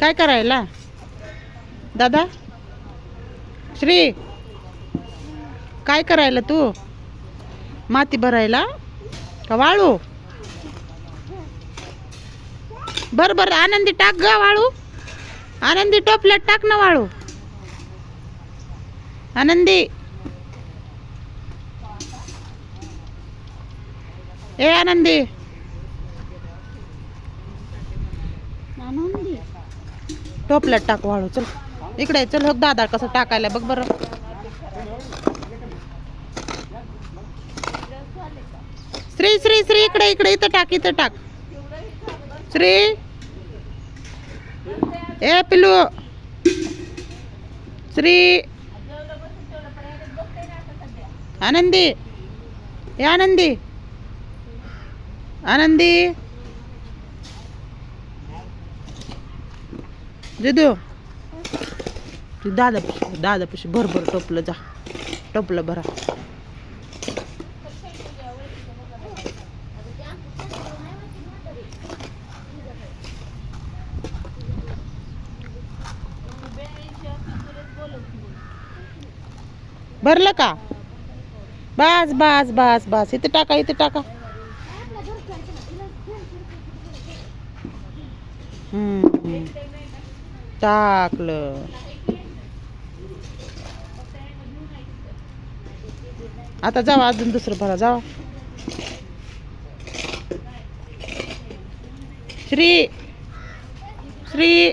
काय करायला? दादा? श्री काय करायला तू? माती भरायला? का वाळू? बर बर आनंदी टाक ग वाळू. आनंदी टोपल्यात टाक ना वाळू. आनंदी. ए आनंदी. टोपल्यात टाक वाळू चल. इकडे चल हो दादा कसं टाकायला बघ बरं. श्री श्री श्री इकडे इकडे इथं टाक इथं टाक. श्री. ए पिलू श्री. आनंदी. ए आनंदी. आनंदी. दे तू दादा दादा पशी भर भर टोपलं जा. टोपलं भरा. भरलं का? बस बस बस बस. इथे टाका इथे टाका. हम्म. टाकलं आता जावा अजून दुसरं भरा जावा. श्री श्री.